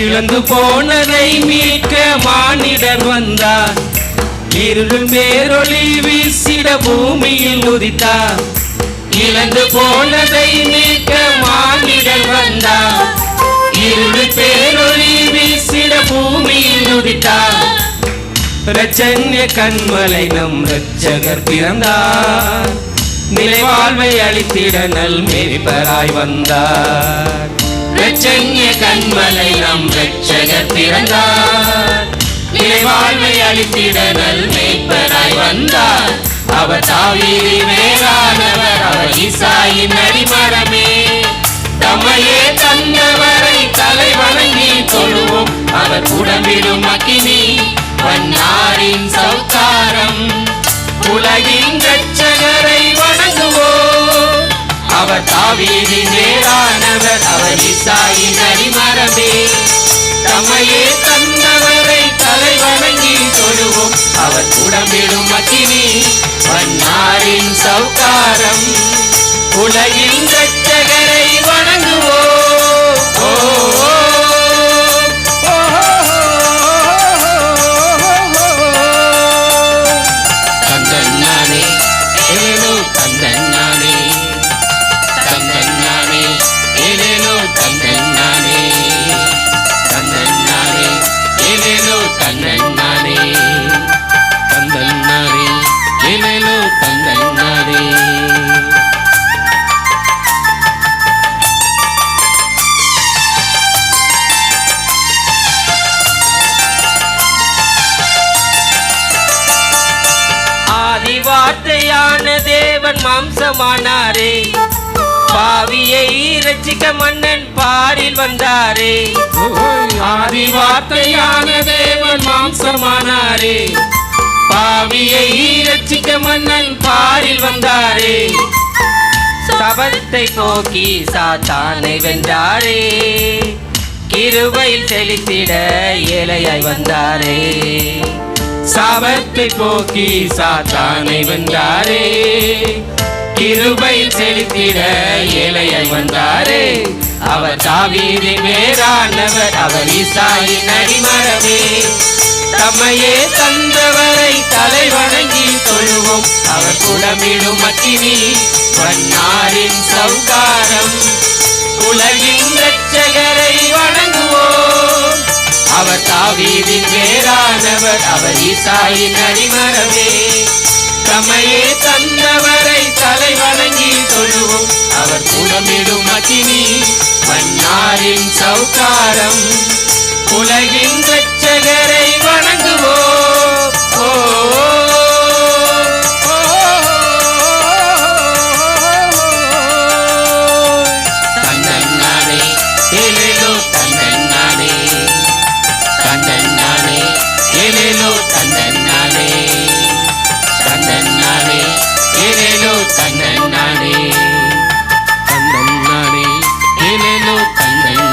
இழந்து போனதை மீட்க மானிடர் வந்தார். இருளும் பேரொளி வீசிட பூமியில் உதித்தார். இழந்து போனதை மீட்க மானிடர் வந்தார். இருள் பேரொளி வீசிட பூமியில் உதித்தார். ரச்சன்ய கண்மலை நம் ரச்சகர் பிறந்தார். நிலை வாழ்வை அளித்திட நல் மேய்ப்பராய் வந்தார். ரச்சன்ய கண்மலை நம் ரட்சகர் பிறந்தார். நிலை வாழ்வை அளித்திட நல் மேய்ப்பராய் வந்தார். அவர் தாவீதி மேலானவர் அவர் இசாயின் அடிமரமே. தம்மையே தந்தவரை தலை வணங்கி தொழுவோம். அவர் உடம்பிடும் அக்கினி வண்ணாரின் சௌக்காரம் உலகின் ரட்சகரை அவர் தாவீதி மேலானவர் அவர் இசாயின் அடிமரமே தம்மையே தந்தவரை தலை வணங்கி தொழுவோம். அவர் உடம்பிடும் மத்தினி வண்ணாரின் சௌக்காரம் உலகின் ரட்சகரை வணங்குவோம். ஓ, வார்த்தையான தேவன் மாம்சமானாரே. பாவியை ரட்சிக்க மன்னன் பாரில் வந்தாரே. ஆதி வார்த்தையான தேவன் மாம்சமானாரே. பாவியை ரட்சிக்க மன்னன் பாரில் வந்தாரே. சபத்தை போக்கி சாத்தானை வென்றாரே. கிருவையில் செலுத்திட ஏழையாய் வந்தாரே. சாபத்தை போக்கி சாத்தானை வந்தாரே கிருபை செலுத்திட ஏழையை வந்தாரே அவர் தாவீதி மேலானவர் அவர் ஈசாயின் அடிமரமே. தம்மையே தந்தவரை தலை வணங்கி தொழுவோம். அவர் குடமிடும் அக்கினி வண்ணாரின் சௌகாரம். உலகின் தாவீதின் வேறானவர் அவர் ஈசாயின் அடிமரமே. தமையே தந்தவரை தலை வணங்கி தொழுவோம். அவர் குடமிடும் அக்கினி மன்னாரின் சௌகாரம். உலகின் ரட்சகரை வணங்குவோம். ஏலேலோ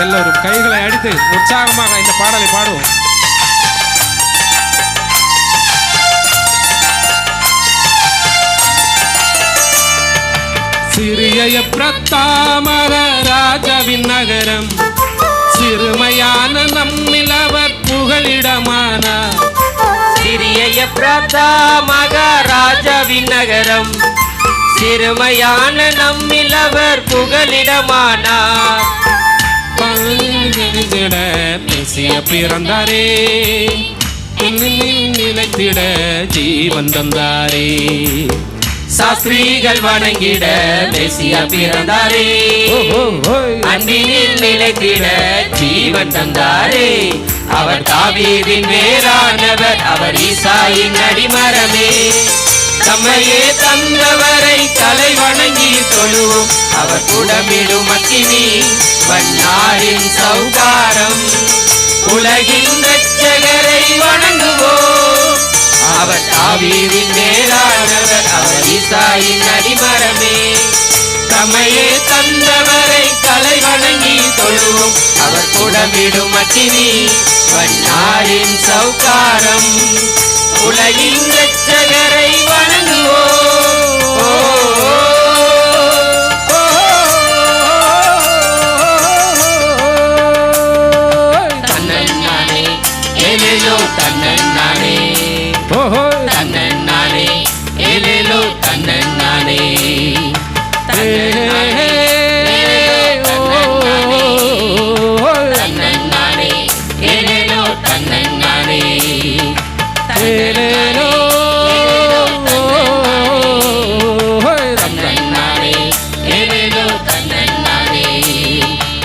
எல்லோரும் கைகளை அடித்து உற்சாகமாக இந்த பாடலை பாடுவோம். சிறிய பிரத்தாமர ராஜாவின் நகரம் சிறுமையான நம்மிலவர் புகழிடமான? சிறிய பிரதா மகாராஜாவின் நகரம் சிறுமையான நம்மிலவர் அவர் புகலிடமானார் பங்கிட பேசிய பிறந்தாரே. நிலைத்திட ஜீவன் தந்தாரே. சாஸ்திரிகள் வணங்கிட மெசியா பிறந்தாரே. அன்பினில் நிலைத்திட ஜீவன் தந்தாரே. அவர் தாவீதின் வேறானவர் அவர் ஈசாயின் அடிமரமே. தம்மையே தந்தவரை தலை வணங்கி தொழுவோம். அவர் குடமிடும் அக்கினி வண்ணாரின் சௌகாரம். உலகின் ரட்சகரை வணங்குவோம். அவர் தாவீரின் மேலானவர் அவர் ஈசாயின் அடிமரமே. தமையே தந்தவரை தலை வணங்கி தொழுவோம். அவர் குடமிடும் அக்கினி வண்ணாரின் சௌகாரம். உலகின் ரட்சகரை வணங்குவோம். ஓஹோய். தன்னன்னானே ஏலேலோ தன்னன்னானே தன்னன்னானே ஏலேலோ தன்னன்னானே ஓஹோய்.